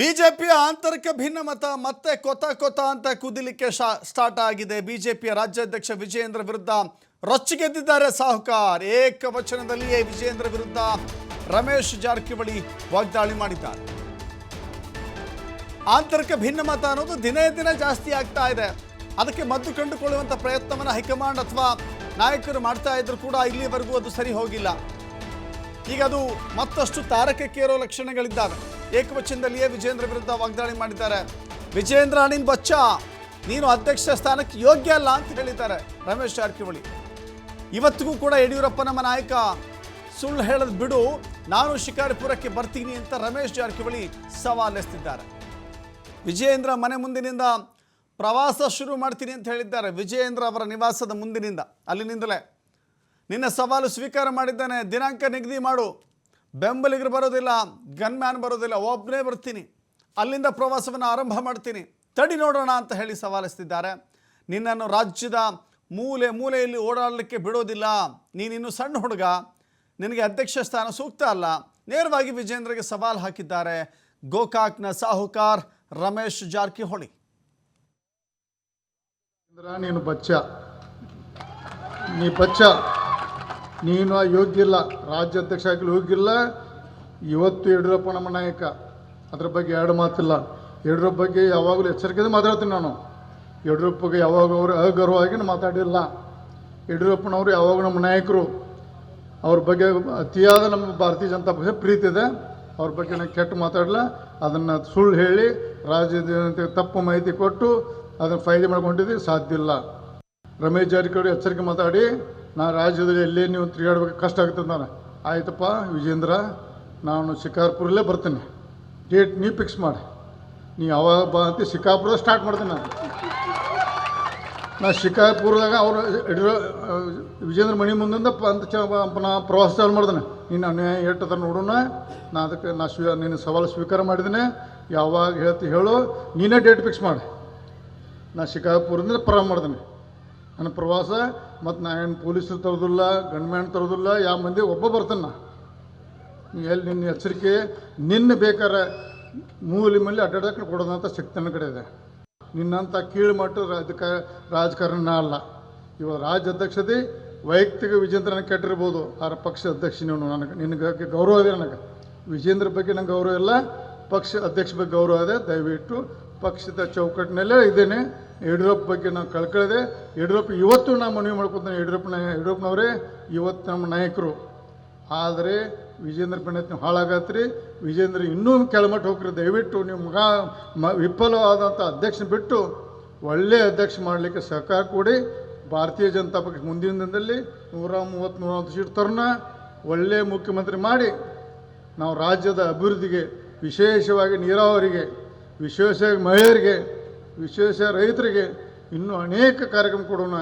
ಬಿಜೆಪಿಯ ಆಂತರಿಕ ಭಿನ್ನಮತ ಮತ್ತೆ ಕೊತ ಕೊತ ಅಂತ ಕುದಿಲಿಕ್ಕೆ ಸ್ಟಾರ್ಟ್ ಆಗಿದೆ. ಬಿಜೆಪಿಯ ರಾಜ್ಯಾಧ್ಯಕ್ಷ ವಿಜಯೇಂದ್ರ ವಿರುದ್ಧ ರೊಚ್ಚಿಗೆದ್ದಿದ್ದಾರೆ ಸಾಹುಕಾರ್. ಏಕವಚನದಲ್ಲಿಯೇ ವಿಜಯೇಂದ್ರ ವಿರುದ್ಧ ರಮೇಶ್ ಜಾರಕಿಹೊಳಿ ವಾಗ್ದಾಳಿ ಮಾಡಿದ್ದಾರೆ. ಆಂತರಿಕ ಭಿನ್ನಮತ ಅನ್ನೋದು ದಿನೇ ದಿನ ಜಾಸ್ತಿ ಆಗ್ತಾ ಇದೆ. ಅದಕ್ಕೆ ಮದ್ದು ಕಂಡುಕೊಳ್ಳುವಂಥ ಪ್ರಯತ್ನವನ್ನು ಹೈಕಮಾಂಡ್ ಅಥವಾ ನಾಯಕರು ಮಾಡ್ತಾ ಇದ್ರು ಕೂಡ ಇಲ್ಲಿವರೆಗೂ ಅದು ಸರಿ ಹೋಗಿಲ್ಲ. ಈಗ ಅದು ಮತ್ತಷ್ಟು ತಾರಕಕ್ಕೇರೋ ಲಕ್ಷಣಗಳಿದ್ದಾವೆ. ಏಕವಚನದಲ್ಲಿಯೇ ವಿಜೇಂದ್ರ ವಿರುದ್ಧ ವಾಗ್ದಾಳಿ ಮಾಡಿದ್ದಾರೆ. ವಿಜೇಂದ್ರ ನಿನ್ ಬಚ್ಚ. ನೀನು ಅಧ್ಯಕ್ಷ ಸ್ಥಾನಕ್ಕೆ ಯೋಗ್ಯ ಅಲ್ಲ ಅಂತ ಹೇಳಿದ್ದಾರೆ ರಮೇಶ್ ಜಾರಕಿಹೊಳಿ. ಇವತ್ತಿಗೂ ಕೂಡ ಯಡಿಯೂರಪ್ಪ ನಮ್ಮ ನಾಯಕ ಸುಳ್ಳು ಹೇಳದ್ ಬಿಡು, ನಾನು ಶಿಕಾರಿಪುರಕ್ಕೆ ಬರ್ತೀನಿ ಅಂತ ರಮೇಶ್ ಜಾರಕಿಹೊಳಿ ಸವಾಲೆಸ್ತಿದ್ದಾರೆ ವಿಜಯೇಂದ್ರ ಮನೆ ಮುಂದಿನಿಂದ ಪ್ರವಾಸ ಶುರು ಮಾಡ್ತೀನಿ ಅಂತ ಹೇಳಿದ್ದಾರೆ ವಿಜಯೇಂದ್ರ ಅವರ ನಿವಾಸದ ಮುಂದಿನಿಂದ. ಅಲ್ಲಿನಿಂದಲೇ ನಿನ್ನ ಸವಾಲು ಸ್ವೀಕಾರ ಮಾಡಿದ್ದಾನೆ, ದಿನಾಂಕ ನಿಗದಿ ಮಾಡು. ಬೆಂಬಲಿಗರು ಬರೋದಿಲ್ಲ, ಗನ್ಮ್ಯಾನ್ ಬರೋದಿಲ್ಲ ಒಬ್ಬನೇ ಬರ್ತೀನಿ, ಅಲ್ಲಿಂದ ಪ್ರವಾಸವನ್ನು ಆರಂಭ ಮಾಡ್ತೀನಿ, ತಡಿ ನೋಡೋಣ ಅಂತ ಹೇಳಿ ಸವಾಲಿಸ್ತಿದ್ದಾರೆ. ನಿನ್ನನ್ನು ರಾಜ್ಯದ ಮೂಲೆ ಮೂಲೆಯಲ್ಲಿ ಓಡಾಡಲಿಕ್ಕೆ ಬಿಡೋದಿಲ್ಲ, ನೀನಿನ್ನು ಸಣ್ಣ ಹುಡುಗ, ನಿನಗೆ ಅಧ್ಯಕ್ಷ ಸ್ಥಾನ ಸೂಕ್ತ ಅಲ್ಲ. ನೇರವಾಗಿ ವಿಜೇಂದ್ರಗೆ ಸವಾಲು ಹಾಕಿದ್ದಾರೆ, ಗೋಕಾಕ್ನ ಸಾಹುಕಾರ್ ರಮೇಶ್ ಜಾರಕಿಹೊಳಿ. ನೀನು ಬಚ್ಚ. ನೀ ಬಚ್ಚ. ನೀನು ಯೋಗ್ಯ ಇಲ್ಲ ರಾಜ್ಯಾಧ್ಯಕ್ಷ ಆಗಲಿ ಹೋಗಿಲ್ಲ, ಇವತ್ತು ಯಡಿಯೂರಪ್ಪ ನಮ್ಮ ನಾಯಕ. ಅದ್ರ ಬಗ್ಗೆ ಎರಡು ಮಾತಿಲ್ಲ. ಯಡಿಯೂರಪ್ಪ ಬಗ್ಗೆ ಯಾವಾಗಲೂ ಎಚ್ಚರಿಕೆಯಿಂದ ಮಾತಾಡ್ತೀನಿ ನಾನು. ಯಡಿಯೂರಪ್ಪಗೆ ಯಾವಾಗ ಅವರು ಅಗೌರವವಾಗಿ ಮಾತಾಡಿಲ್ಲ. ಯಡಿಯೂರಪ್ಪನವರು ಯಾವಾಗ ನಮ್ಮ ನಾಯಕರು. ಅವ್ರ ಬಗ್ಗೆ ಅತಿಯಾದ ನಮ್ಮ ಭಾರತೀಯ ಜನತಾ ಪಕ್ಷ ಪ್ರೀತಿ ಇದೆ. ಅವ್ರ ಬಗ್ಗೆ ನಾನು ಕೆಟ್ಟ ಮಾತಾಡಲ್ಲ ಅದನ್ನು ಸುಳ್ಳು ಹೇಳಿ, ರಾಜ್ಯದ ತಪ್ಪು ಮಾಹಿತಿ ಕೊಟ್ಟು ಅದನ್ನು ಫೈದೆ ಮಾಡ್ಕೊಂಡಿದ್ದು ಸಾಧ್ಯ ಇಲ್ಲ. ರಮೇಶ್ ಜಾರಕಿಹೊಳಿ ಎಚ್ಚರಿಕೆ ಮಾತಾಡಿ. ನಾ ರಾಜ್ಯದಲ್ಲಿ ಎಲ್ಲಿ ನೀವು ತಿರುಗಾಡ್ಬೇಕು ಕಷ್ಟ ಆಗುತ್ತೆ ನಾನು ಆಯ್ತಪ್ಪ, ವಿಜೇಂದ್ರ, ನಾನು ಶಿಕಾರ್ಪುರಲ್ಲೇ ಬರ್ತೀನಿ. ಡೇಟ್ ನೀ ಫಿಕ್ಸ್ ಮಾಡಿ. ನೀ ಯಾವಾಗ ಬಾ ಅಂತ ಶಿಕಾರ್ಪುರ ಸ್ಟಾರ್ಟ್ ಮಾಡ್ತೀನಿ ನಾನು. ನಾ ಶಿಕಾರ್ಪುರದಾಗ ಅವರು ವಿಜೇಂದ್ರ ಮಣಿ ಮುಂದಿಂದ ಅಂತ ಚ ನಾ ಪ್ರವಾಸ ಚಾಲು ಮಾಡ್ದೇನೆ ನೀನು ಅನ್ಯಾಯ ಎಟ್ಟದ ನೋಡೋಣ. ನಾ ಅದಕ್ಕೆ, ನಾ ಸ್ವೀ, ನಿನ್ನ ಸವಾಲು ಸ್ವೀಕಾರ ಮಾಡಿದ್ದೇನೆ. ಯಾವಾಗ ಹೇಳ್ತಿ ಹೇಳು. ನೀನೇ ಡೇಟ್ ಫಿಕ್ಸ್ ಮಾಡಿ. ನಾ ಶಿಕಾರ್ಪುರದಿಂದ ಪ್ರಾರಂಭ ಮಾಡ್ದೇನೆ ನನ್ನ ಪ್ರವಾಸ, ಮತ್ತು ನಾ ಏನು ಪೊಲೀಸರು ತರೋದಿಲ್ಲ ಗಣ್ಮ್ಯಾನ್ ತರೋದಿಲ್ಲ ಯಾವ ಮಂದಿ ಒಬ್ಬ ಬರ್ತಾನೆ. ನಾ ಎಲ್ಲಿ ನಿನ್ನ ಎಚ್ಚರಿಕೆ, ನಿನ್ನ ಬೇಕಾರೆ ಮೂಲಿ ಮೇಲೆ ಅಡ್ಡಾಡಕ್ಕೆ ಕೊಡೋದಂಥ ಶಕ್ತಿ ನನ್ನ ಕಡೆ ಇದೆ. ನಿನ್ನಂಥ ಕೀಳು ಮಟ್ಟದ ರಾಜಕ, ರಾಜಕಾರಣ ಅಲ್ಲ. ಇವಾಗ ರಾಜ್ಯ ಅಧ್ಯಕ್ಷತೆ, ವೈಯಕ್ತಿಕ ವಿಜೇಂದ್ರನ ಕೆಟ್ಟಿರ್ಬೋದು. ಆರ ಪಕ್ಷ ಅಧ್ಯಕ್ಷ ನೀವು ನನಗೆ, ನಿನಗೆ ಗೌರವ ಇದೆ ನನಗೆ. ವಿಜೇಂದ್ರ ಬಗ್ಗೆ ನಂಗೆ ಗೌರವ ಇಲ್ಲ, ಪಕ್ಷ ಅಧ್ಯಕ್ಷ ಬಗ್ಗೆ ಗೌರವ ಇದೆ. ದಯವಿಟ್ಟು ಪಕ್ಷದ ಚೌಕಟ್ಟಿನಲ್ಲೇ ಇದ್ದೇನೆ. ಯಡಿಯೂರಪ್ಪ ಬಗ್ಗೆ ನಾವು ಕಳ್ಕೊಳ್ಳದೆ ಯಡಿಯೂರಪ್ಪ ಇವತ್ತು ನಾನು ಮನವಿ ಮಾಡ್ಕೊತಾನೆ ಯಡಿಯೂರಪ್ಪನ ಯಡಿಯೂರಪ್ಪನವರೇ, ಇವತ್ತು ನಮ್ಮ ನಾಯಕರು. ಆದರೆ ವಿಜೇಂದ್ರ ಪಂಡಿತ್ ನೀವು ಹಾಳಾಗತ್ರಿ. ವಿಜೇಂದ್ರ ಇನ್ನೂ ಕೆಳಮಟ್ಟ ಹೋಗ್ರಿ. ದಯವಿಟ್ಟು ನೀವು ಮಗ ಮ ವಿಫಲವಾದಂಥ ಅಧ್ಯಕ್ಷನ ಬಿಟ್ಟು ಒಳ್ಳೆಯ ಅಧ್ಯಕ್ಷ ಮಾಡಲಿಕ್ಕೆ ಸಹಕಾರ ಕೊಡಿ. ಭಾರತೀಯ ಜನತಾ ಪಕ್ಷ ಮುಂದಿನ ದಿನದಲ್ಲಿ ನೂರ ಮೂವತ್ತು ನೂರ ಸೀಟ್ ತರೋಣ. ಒಳ್ಳೆಯ ಮುಖ್ಯಮಂತ್ರಿ ಮಾಡಿ. ನಾವು ರಾಜ್ಯದ ಅಭಿವೃದ್ಧಿಗೆ, ವಿಶೇಷವಾಗಿ ನೀರಾವರಿಗೆ, ವಿಶೇಷವಾಗಿ ಮಹಿಳೆಯರಿಗೆ ವಿಶೇಷ ರೈತರಿಗೆ ಇನ್ನೂ ಅನೇಕ ಕಾರ್ಯಕ್ರಮ ಕೊಡೋಣ.